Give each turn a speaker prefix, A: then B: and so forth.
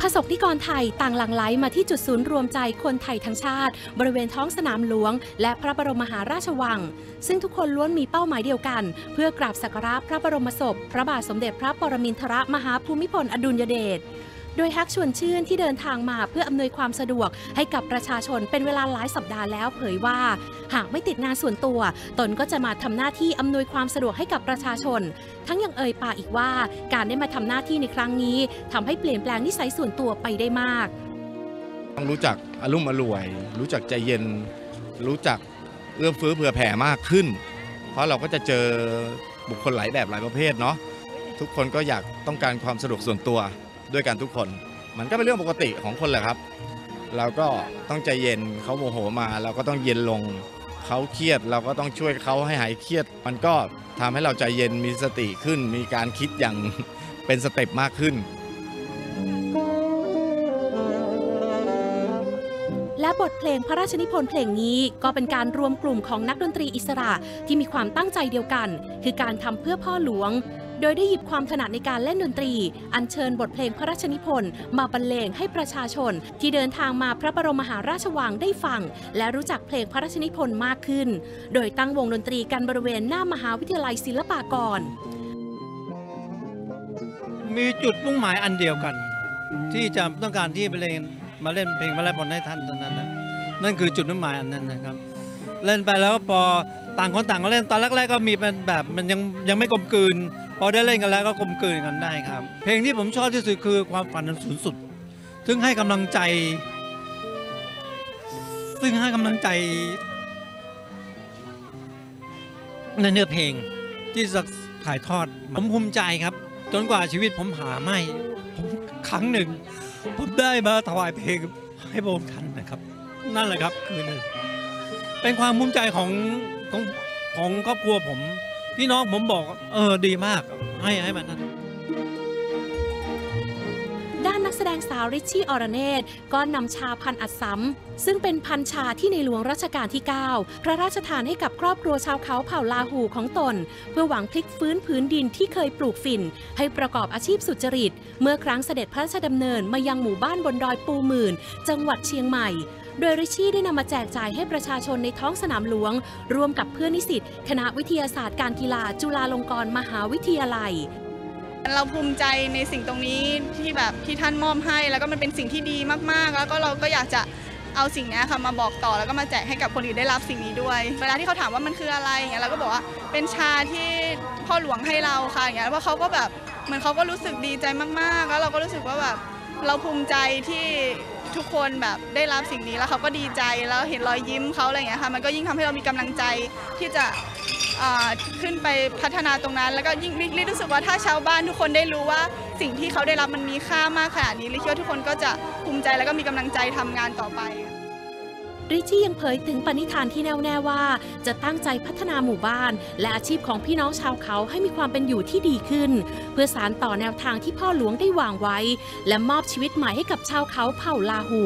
A: ประสบนิกรไทยต่างหลั่งไหลมาที่จุดศูนย์รวมใจคนไทยทั้งชาติ บริเวณท้องสนามหลวง และพระบรมมหาราชวัง ซึ่งทุกคนล้วนมีเป้าหมายเดียวกัน เพื่อกราบสักการะพระบรมศพ พระบาทสมเด็จพระปรมินทรมหาภูมิพลอดุลยเดช โดยฮักชวนชื่นที่เดินทางมาเพื่ออำนวยความสะดวกให้กับประชาชนเป็นเวลาหลายสัปดาห์แล้วเผยว่า หากไม่ติดงานส่วนตัว ตนก็จะมาทำหน้าที่อำนวยความสะดวกให้กับประชาชน ทั้งยังเอ่ยปากอีกว่า การได้มาทำหน้าที่ในครั้งนี้ทำให้เปลี่ยนแปลงนิสัยส่วนตัวไปได้มาก
B: ต้องรู้จักอารมณ์อร่วย รู้จักใจเย็น รู้จักเอื้อมฟื้อเผื่อแผ่มากขึ้น เพราะเราก็จะเจอบุคคลหลายแบบหลายประเภทเนาะทุกคนก็อยากต้องการความสะดวกส่วนตัว ด้วยกันทุกคน มันก็เป็นเรื่องปกติของคนแหละครับ เราก็ต้องใจเย็นเขาโมโหมา เราก็ต้องเย็นลงเขาเครียดเราก็ต้องช่วยเขาให้หายเครียด มันก็ทำให้เราใจเย็นมีสติขึ้น มีการคิดอย่างเป็นสเต็ปมากขึ้น
A: และบทเพลงพระราชนิพนธ์เพลงนี้ก็เป็นการรวมกลุ่มของนักดนตรีอิสระที่มีความตั้งใจเดียวกัน คือการทำเพื่อพ่อหลวง โดยได้หยิบความถนัดในการเล่นดนตรี อัญเชิญบทเพลงพระราชนิพนธ์มาบรรเลงให้ประชาชน ที่เดินทางมาพระบรมมหาราชวังได้ฟัง และรู้จักเพลงพระราชนิพนธ์มากขึ้น โดยตั้งวงดนตรีกันบริเวณหน้ามหาวิทยาลัยศิลปากร
C: มีจุดมุ่งหมายอันเดียวกัน ที่จะต้องการที่ไปเล่นมาเล่นเพลงพระราชนิพนธ์ให้ท่านเท่านั้นนะนั่นคือจุดมุ่งหมายอันนั้นนะครับ เล่นไปแล้วพอต่างคนต่างก็เล่นตอนแรกๆก็มีเป็นแบบมันยังยังไม่กลมกลืน พอได้เล่นกันแล้วก็กลมกลืนกันได้ครับ เพลงที่ผมชอบที่สุดคือความฝันอันสูงสุด ซึ่งให้กำลังใจ ซึ่งให้กำลังใจในเนื้อเพลงที่จะถ่ายทอดผมภูมิใจครับ จนกว่าชีวิตผมหาไม่ผมครั้งหนึ่ง ผมได้มาถวายเพลงให้พระองค์ท่านนะครับ นั่นแหละครับคือหนึ่ง เป็นความภูมิใจของของของครอบครัวผม พี่น้องผมบอกเออดีมาก ให้ให้มันนั่น
A: ด้านนักแสดงสาวริชชี่อรเนตก็นำชาพันธุ์อัดซ้ำซึ่งเป็นพันชาที่ในหลวงรัชกาลที่ 9 พระราชทานให้กับครอบครัวชาวเขาเผ่าลาหูของตน เพื่อหวังพลิกฟื้นพื้นดินที่เคยปลูกฝิ่น ให้ประกอบอาชีพสุจริต เมื่อครั้งเสด็จพระราชดำเนินมายังหมู่บ้านบนดอยปูหมื่น จังหวัดเชียงใหม่ โดยริชี่ได้นำมาแจกจ่ายให้ประชาชนในท้องสนามหลวง ร่วมกับเพื่อนนิสิตคณะวิทยาศาสตร์การกีฬาจุฬาลงกรณ์มหาวิทยาลัย
D: เราภูมิใจในสิ่งตรงนี้ที่แบบที่ท่านมอบให้ แล้วก็มันเป็นสิ่งที่ดีมากๆ แล้วก็เราก็อยากจะเอาสิ่งนี้ค่ะมาบอกต่อแล้วก็มาแจกให้กับคนอื่นได้รับสิ่งนี้ด้วย เวลาที่เขาถามว่ามันคืออะไรอย่างเงี้ยเราก็บอกว่าเป็นชาที่พ่อหลวงให้เราค่ะอย่างเงี้ยว่าเขาก็แบบเหมือนเขาก็รู้สึกดีใจมากๆ แล้วเราก็รู้สึกว่าแบบเราภูมิใจที่ ทุกคนแบบได้รับสิ่งนี้แล้วเขาก็ดีใจแล้วเห็นรอยยิ้มเขาอะไรอย่างเงี้ยค่ะมันก็ยิ่งทำให้เรามีกำลังใจที่จะขึ้นไปพัฒนาตรงนั้น แล้วก็ยิ่งลิรู้สึกว่าถ้าชาวบ้านทุกคนได้รู้ว่าสิ่งที่เขาได้รับมันมีค่ามากขนาดนี้ลิคิดว่าทุกคนก็จะภูมิใจแล้วก็มีกำลังใจทำงานต่อไป
A: ริชชี่ยังเผยถึงปณิธานที่แน่วแน่ว่า จะตั้งใจพัฒนาหมู่บ้าน และอาชีพของพี่น้องชาวเขาให้มีความเป็นอยู่ที่ดีขึ้น เพื่อสานต่อแนวทางที่พ่อหลวงได้วางไว้ และมอบชีวิตใหม่ให้กับชาวเขาเผ่าลาหู